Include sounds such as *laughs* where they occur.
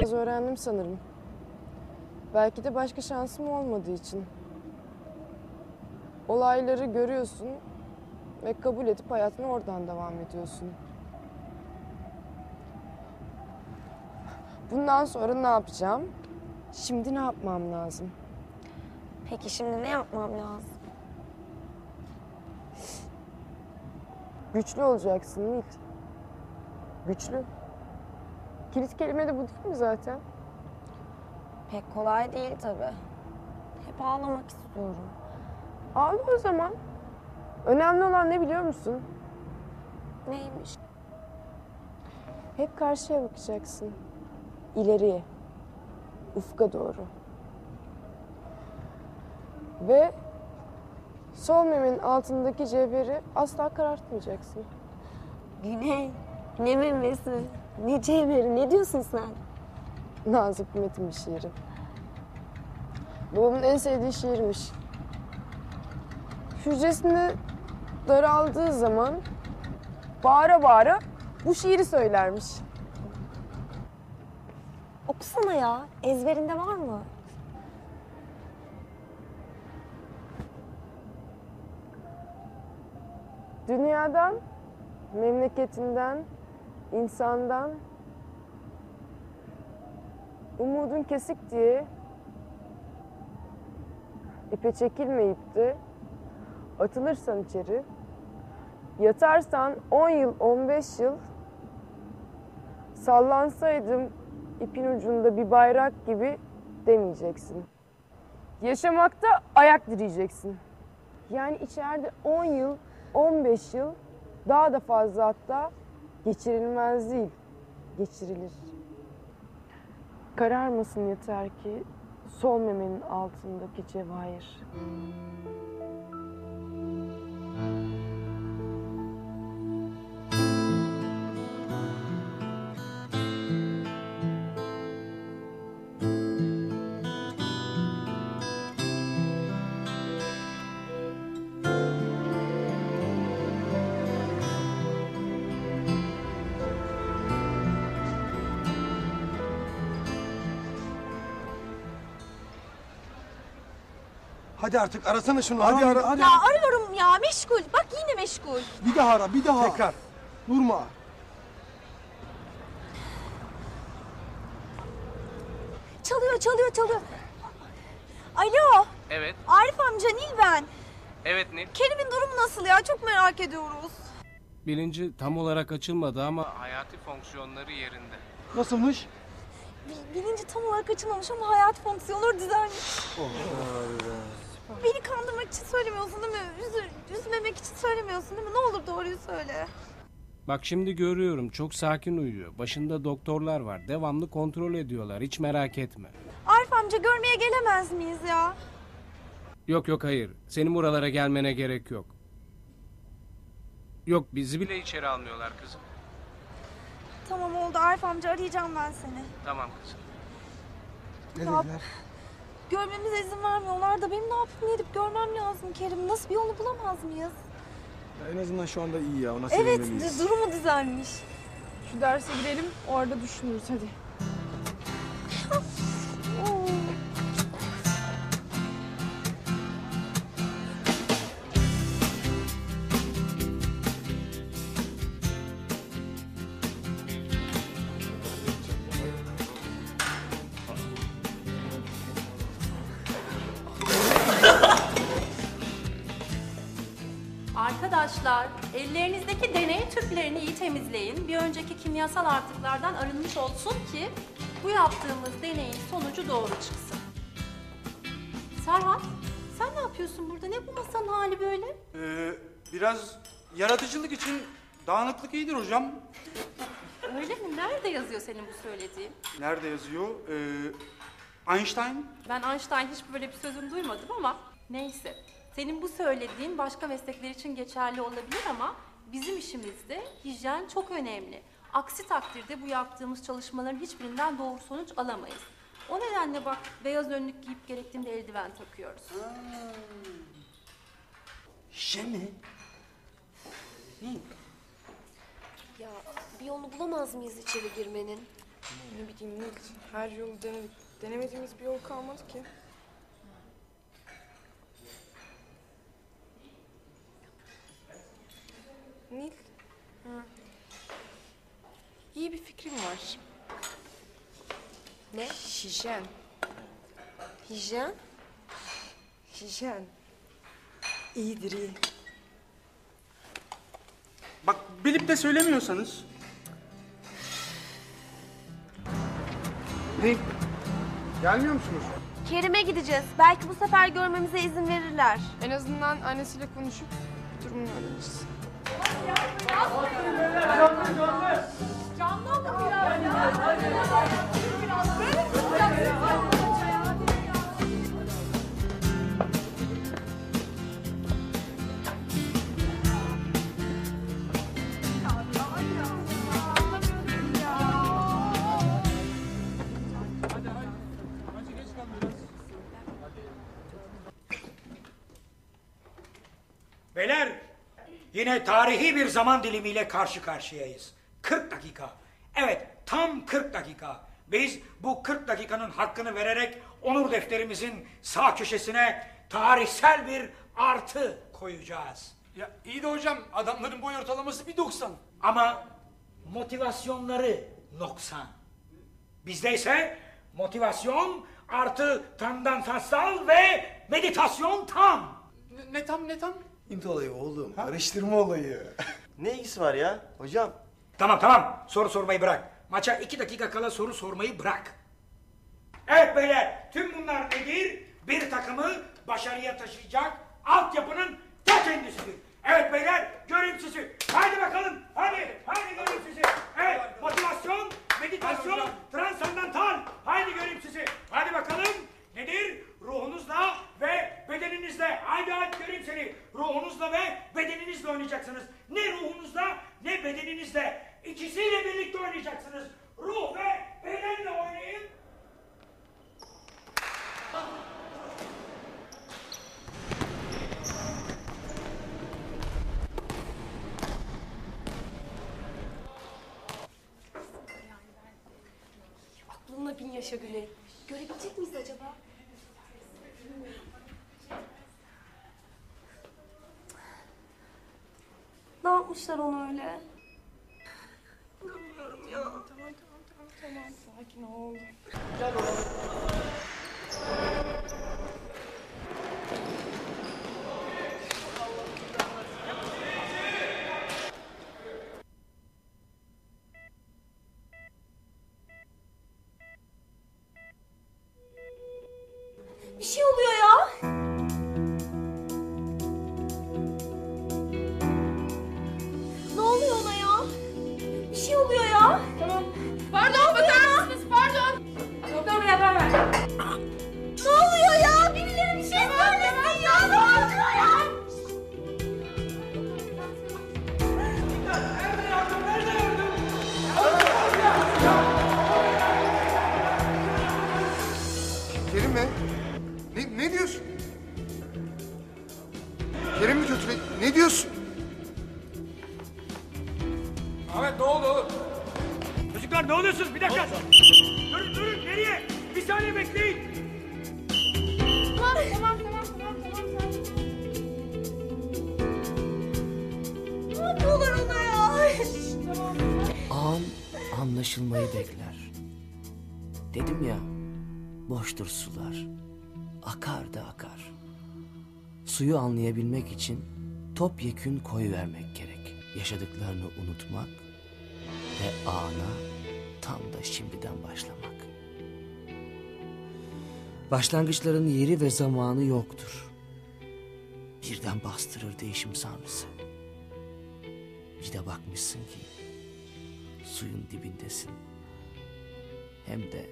Biraz öğrendim sanırım. Belki de başka şansım olmadığı için. Olayları görüyorsun ve kabul edip hayatına oradan devam ediyorsun. Bundan sonra ne yapacağım? Şimdi ne yapmam lazım? Peki şimdi ne yapmam lazım? Güçlü olacaksın Nil. Güçlü. Kilit kelime de bu değil mi zaten? Pek kolay değil tabii. Hep ağlamak istiyorum. Ağla o zaman. Önemli olan ne biliyor musun? Neymiş? Hep karşıya bakacaksın. İleriye. Ufka doğru. Ve sol memenin altındaki cevheri asla karartmayacaksın. Güney. Ne memesi? Ne cevheri? Ne diyorsun sen? Nazım Hikmet'in bir şiiri. Babamın en sevdiği şiirmiş. Hücresinde daraldığı zaman bağıra bağıra bu şiiri söylermiş. Okusana ya. Ezberinde var mı? Dünyadan, memleketinden, insandan umudun kesik diye ipe çekilmeyip de atılırsan içeri, yatarsan 10 yıl, 15 yıl sallansaydım ipin ucunda bir bayrak gibi demeyeceksin. Yaşamakta ayak direyeceksin. Yani içeride 10 yıl, 15 yıl daha da fazla hatta geçirilmez değil, geçirilir. Kararmasın yeter ki sol memenin altındaki cevahir. Hadi artık arasana şunu. Hadi ara. Hadi. Ya arıyorum ya meşgul. Bak yine meşgul. Bir daha ara, bir daha. Tekrar. Durma. Çalıyor çalıyor çalıyor. Alo Evet, Arif amca Nil ben. evet Nil. Kerim'in durumu nasıl ya çok merak ediyoruz. Bilinci tam olarak açılmadı ama hayati fonksiyonları yerinde. Nasılmış? Bil- Bilinci tam olarak açılmamış ama hayat fonksiyonları düzelmiş. Beni kandırmak için söylemiyorsun değil mi? Üzü, üzmemek için söylemiyorsun değil mi? Ne olur doğruyu söyle. Bak şimdi görüyorum çok sakin uyuyor. Başında doktorlar var. Devamlı kontrol ediyorlar. Hiç merak etme. Arif amca görmeye gelemez miyiz ya? Yok yok hayır. Senin buralara gelmene gerek yok. Yok bizi bile içeri almıyorlar kızım. Tamam oldu Arif amca arayacağım ben seni. Tamam kızım. Ne dediler? Görmemize izin vermiyorlar da benim ne yapıp ne edip görmem lazım Kerim. Nasıl bir yolunu bulamaz mıyız? Ya en azından şu anda iyi ya. Ona Evet sevinmeliyiz. durumu düzelmiş. Şu derse girelim, orada düşünürüz hadi. Arkadaşlar, ellerinizdeki deney tüplerini iyi temizleyin. Bir önceki kimyasal artıklardan arınmış olsun ki bu yaptığımız deneyin sonucu doğru çıksın. Serhat, sen ne yapıyorsun burada? Ne bu masanın hali böyle? Ee, biraz yaratıcılık için dağınıklık iyidir hocam. Öyle mi? Nerede yazıyor senin bu söylediğin? Nerede yazıyor? Ee, Einstein. Ben Einstein hiç böyle bir sözüm duymadım ama neyse. Senin bu söylediğin başka meslekler için geçerli olabilir ama bizim işimizde hijyen çok önemli. Aksi takdirde bu yaptığımız çalışmaların hiçbirinden doğru sonuç alamayız. O nedenle bak beyaz önlük giyip gerektiğinde eldiven takıyoruz. Şişe mi? Ya bir yolunu bulamaz mıyız içeri girmenin? Ne bileyim Nil, her yolu denedik. Denemediğimiz bir yol kalmadı ki. Nil. İyi bir fikrim var. Ne? Hijyen. Hijyen? Hijyen. İyidir iyi. Bak bilip de söylemiyorsanız. Ne? Gelmiyor musunuz? Kerim'e gideceğiz. Belki bu sefer görmemize izin verirler. En azından annesiyle konuşup durumunu öğreniriz. Yine tarihi bir zaman dilimiyle karşı karşıyayız. 40 dakika. Evet, tam 40 dakika. Biz bu 40 dakikanın hakkını vererek onur defterimizin sağ köşesine tarihsel bir artı koyacağız. Ya iyi de hocam adamların boy ortalaması 1.90. Ama motivasyonları noksan. Bizde ise motivasyon artı tandansal ve meditasyon tam. Ne, ne tam ne tam? İnt olayı oğlum. Karıştırma olayı. *laughs* Ne ilgisi var ya hocam? Tamam tamam soru sormayı bırak. Maça iki dakika kala soru sormayı bırak. Evet beyler tüm bunlar nedir? Bir takımı başarıya taşıyacak altyapının ta kendisidir. Evet beyler göreyim sizi. Haydi bakalım hadi haydi göreyim sizi. Evet motivasyon, meditasyon, transandantal. Haydi göreyim sizi. Hadi bakalım nedir? Ruhunuzla ve bedeninizle. Haydi haydi göreyim seni. Ruhunuzla ve bedeninizle oynayacaksınız. Ne ruhunuzla ne bedeninizle. İkisiyle birlikte oynayacaksınız. Ruh ve bedenle oynayın. Aklınla bin yaşa Güney. Görebilecek miyiz acaba? Yapmışlar onu öyle? Tamam tamam tamam tamam sakin ol. Bir şey oluyor ya. Ne oğlum? Çocuklar ne oluyorsunuz? Bir dakika. Durun durun nereye? Bir saniye bekleyin. Tamam tamam tamam tamam tamam. Ne yapıyorlar ona ya? An anlaşılmayı bekler. Dedim ya, boştur sular. Akar da akar. Suyu anlayabilmek için topyekün koyu vermek gerek. Yaşadıklarını unutmak ve ana tam da şimdiden başlamak. Başlangıçların yeri ve zamanı yoktur. Birden bastırır değişim sanrısı. Bir de bakmışsın ki suyun dibindesin. Hem de